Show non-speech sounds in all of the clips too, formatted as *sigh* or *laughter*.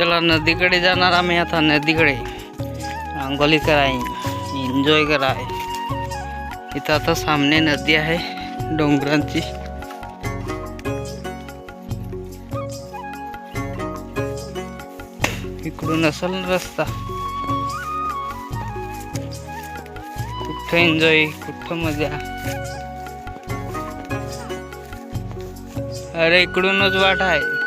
चला नदीकडे जाणार आम्ही आता नदीकडे. आंघोळी कराय एन्जॉय कराय. इथं आता सामने नदी आहे डोंगरांची. इकडून असेल रस्ता. कुठं एन्जॉय कुठं मजा. अरे इकडूनच वाट आहे.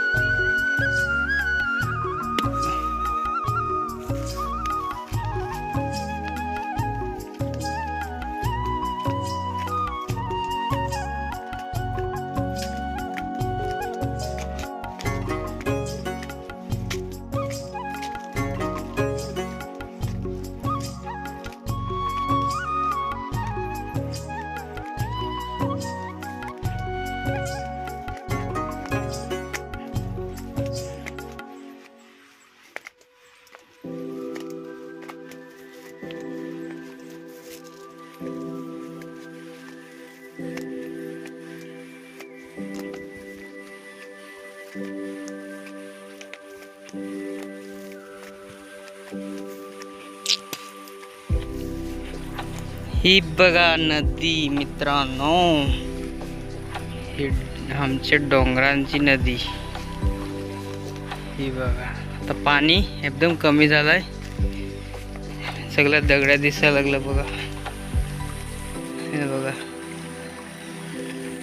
ही बघा नदी मित्रांनो. ही आमच्या डोंगरांची नदी. ही बघा. आता पाणी एकदम कमी झालंय. सगळ्या दगड्या दिसायला लागलं बघा. हे बघा.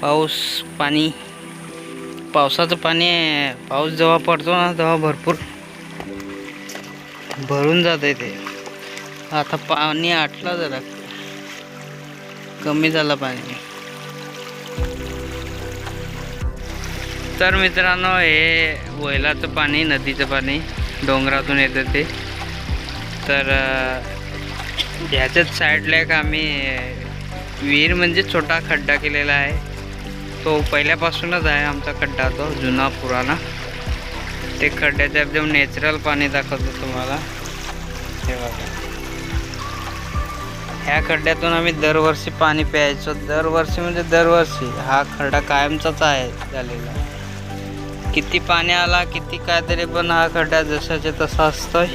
पाऊस पाणी. पावसाचं पाणी आहे. पाऊस जेव्हा पडतो ना तेव्हा भरपूर भरून जात आहे ते. आता पाणी आटलं जरा. कमी झालं पाणी तर मित्रांनो हे वैलाचं पाणी नदीचं पाणी डोंगरातून येतं ते. तर ह्याच्याच साईडला एक आम्ही विहीर म्हणजे छोटा खड्डा केलेला आहे. तो पहिल्यापासूनच आहे आमचा खड्डा तो जुना पुराणा ते खड्ड्याचं एकदम नॅचरल पाणी दाखवतो तुम्हाला. हे बघा. ह्या खड्ड्यातून आम्ही दरवर्षी पाणी प्यायचो. दरवर्षी म्हणजे दरवर्षी. हा खड्डा कायमचाच आहे झालेला. किती पाणी आला किती काय तरी पण हा खड्डा जशाचे तसा असतोय.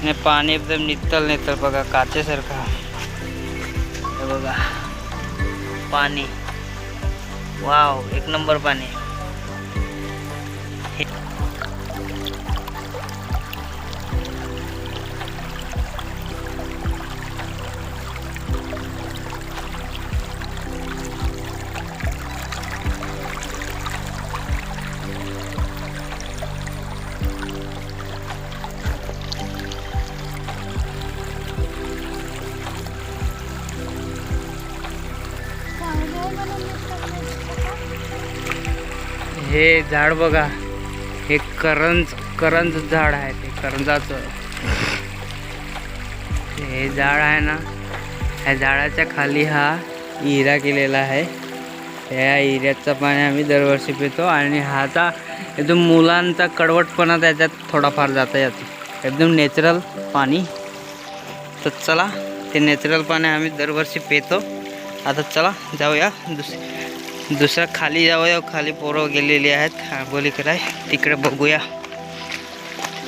आणि पाणी एकदम नितल नेतल बघा काचेसारखा बघा. पाणी. वाव एक नंबर पाणी. हे झाड बघा. हे करंज करंज झाड आहे ते करंजाचं. हे झाड आहे ना ह्या झाडाच्या खाली हा हिरा केलेला आहे. या हिऱ्याचं पाणी आम्ही दरवर्षी पितो आणि आता एकदम मुलांचा कडवटपणा त्याच्यात थोडाफार जाता येतो एकदम नॅचरल पाणी. तर चला ते नॅचरल पाणी आम्ही दरवर्षी पितो. आता चला जाऊया दुसरी. दुसरा खाली जाऊया. खाली पोरं गेलेली आहेत. आंघोळीकडे कराय. तिकडे बघूया.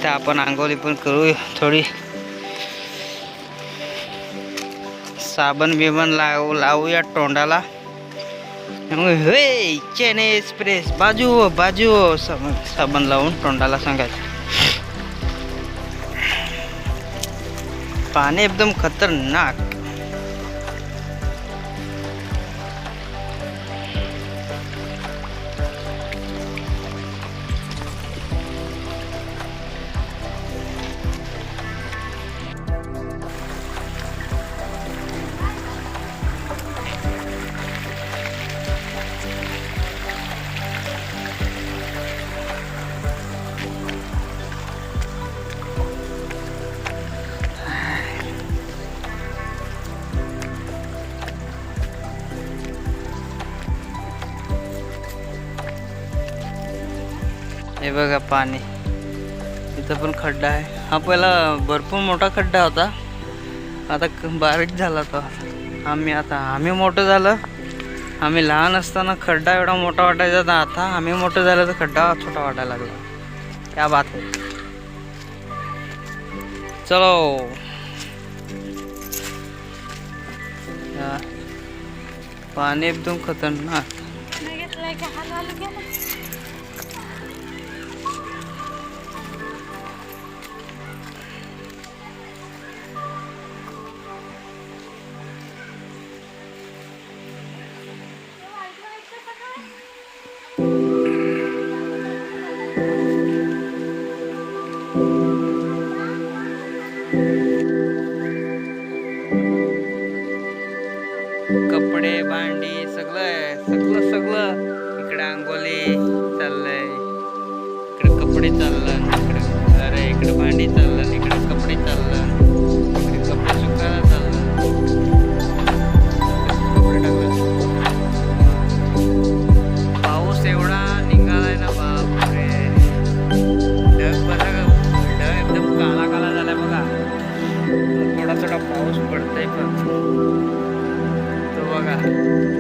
तर आपण आंघोळी पण करू थोडी. साबण बिबण लावू लावूया तोंडाला. मग हे चेने एक्सप्रेस. बाजू हो, बाजू. हो, साबण साबण लावून तोंडाला सांगायचं. पाणी एकदम खतरनाक. हे बघा पाणी. इथं पण खड्डा आहे. हा पहिला भरपूर मोठा खड्डा होता. आता बारीक झाला तो. आम्ही आता आम्ही मोठं झालं. आम्ही लहान असताना खड्डा एवढा मोठा वाटायचा तर आता आम्ही मोठं झालं तर खड्डा छोटा वाटायला लागला. क्या बात. आहे चलो पाणी एकदम खतरनाक. आहे सगळं. सगळं इकडे अंगोली चाललंय इकडे कपडे चाललं इकडे अरे इकडे भांडी चाललं इकडे कपडे चाललं इकडे कपडे सुकायला चाललं. कपडे टाकलं. पाऊस एवढा निघालाय ना बाप बापरे. ढग बघा ढग एकदम काला काला झालाय बघा. थोडा थोडा पाऊस पडतोय पण. तो बघा.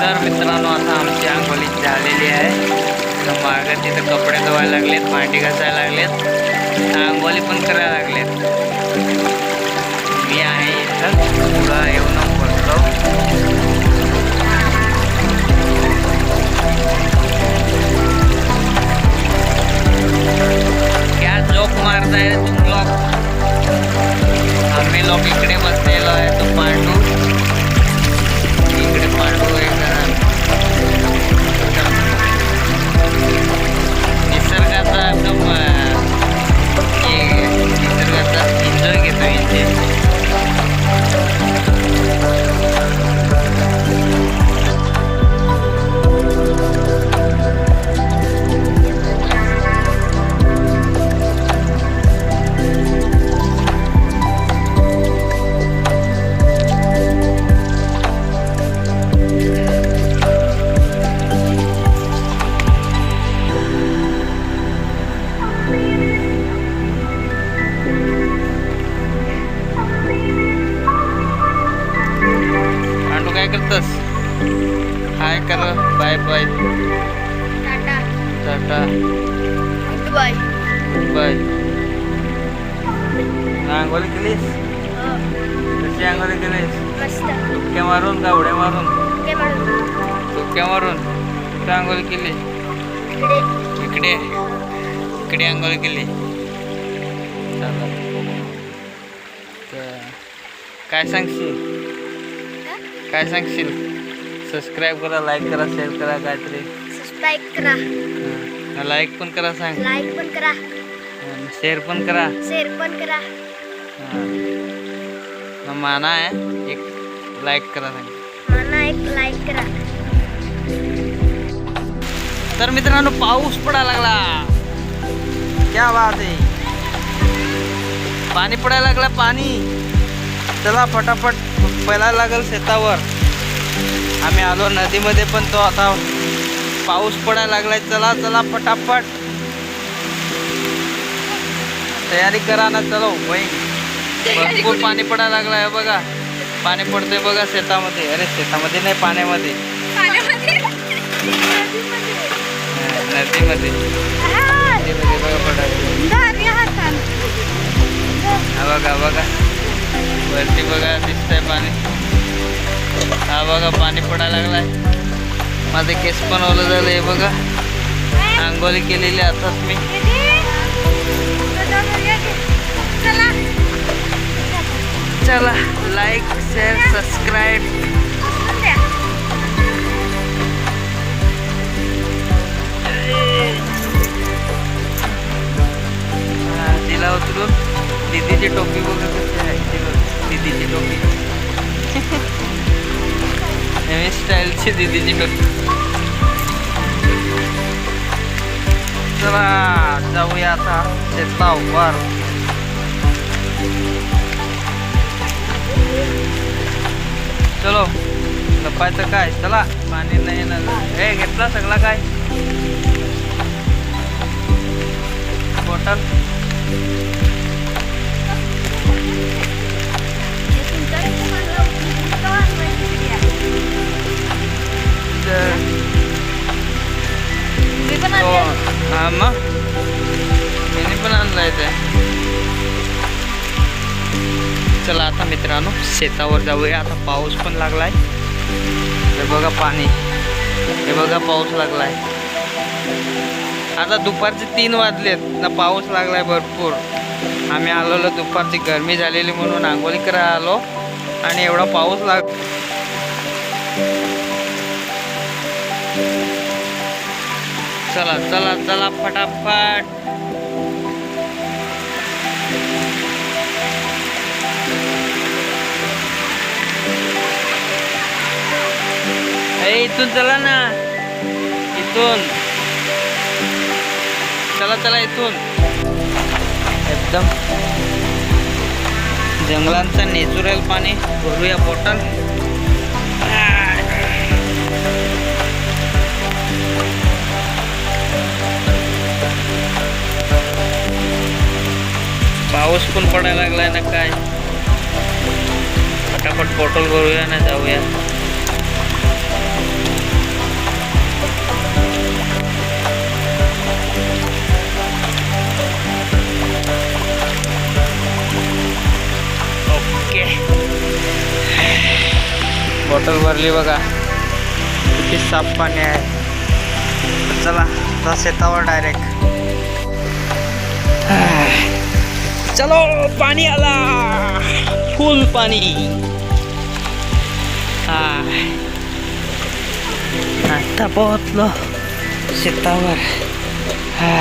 तर मित्रांनो आता आमची अंघोळी झालेली आहे. तर माग तिथं कपडे धुवायला लागलेत भांडी घासायला लागलेत. अंघोळी पण करायला लागलेत. मी आहे इथं. पुढं करतस हाय कर bye bye tata bye bye आंघोळी केलीस कशी आंघोळी केलीस डुबक्या मारून का उड्या मारून डुबक्या मारून कुठं आंघोळी केली इकडे इकडे आंघोळ केली काय सांगशील काय सांगशील? सबस्क्राईब करा लाईक करा शेअर करा काहीतरी. सबस्क्राईब करा. लाईक पण करा सांग. लाईक पण करा. आणि शेअर पण करा. शेअर पण करा. हा. माना आहे. एक लाईक करा सांग. मला एक लाईक करा. तर मित्रांनो पाऊस पडायला लागला. क्या बात आहे. पाणी पडायला लागला पाणी. चला फटाफट. पळायला लागल शेतावर. आम्ही आलो नदीमध्ये पण तो आता पाऊस पडायला लागलाय. चला चला फटाफट. तयारी करा ना चलो. बाई भरपूर पाणी पडायला लागलाय बघा. पाणी पडतंय बघा शेतामध्ये. अरे शेतामध्ये नाही पाण्यामध्ये. नदीमध्ये. नदीमध्ये बघा पडायला बघा बघा. वरती बघा दिसतंय पाणी. हा बघा पाणी पडायला लागलाय. माझे केस पण ओलं झालं हे बघा. आंघोळी केलेली आताच मी. चला लाईक शेअर सबस्क्राईब तिला उतरून दीदीची टोपी बघा कशी आहे दीदीची टोपी. *laughs* नवीन स्टाईलची दीदीची टोपी. चला जाऊया आता शेतावर चलो लपायचं काय? चला पाणी नाही ना हे घेतला सगळा काय? बॉटल हा मग त्यांनी पण आणलाय ते. चला आता मित्रांनो शेतावर जाऊया. आता पाऊस पण लागलाय. हे बघा पाणी. हे बघा पाऊस लागलाय. आता दुपारचे तीन वाजलेत. ना पाऊस लागलाय भरपूर. आम्ही आलेलो दुपारची गरमी झालेली म्हणून आंघोळी करा आलो आणि एवढा पाऊस लाग चला चला चला फटाफट. इथून चला ना. इथून. चला चला इथून. एकदम जंगलांचं नेचुरल पाणी भरूया बॉटल पाऊस पण पडायला लागलाय ना काय? फटाफट बॉटल भरूया ना जाऊया. ओके. बॉटल भरली बघा. किती साफ पाणी आहे. चला आता शेतावर डायरेक्ट चलो पाणी आला. फुल पाणी. आता पोहोचलो शेतावर. हा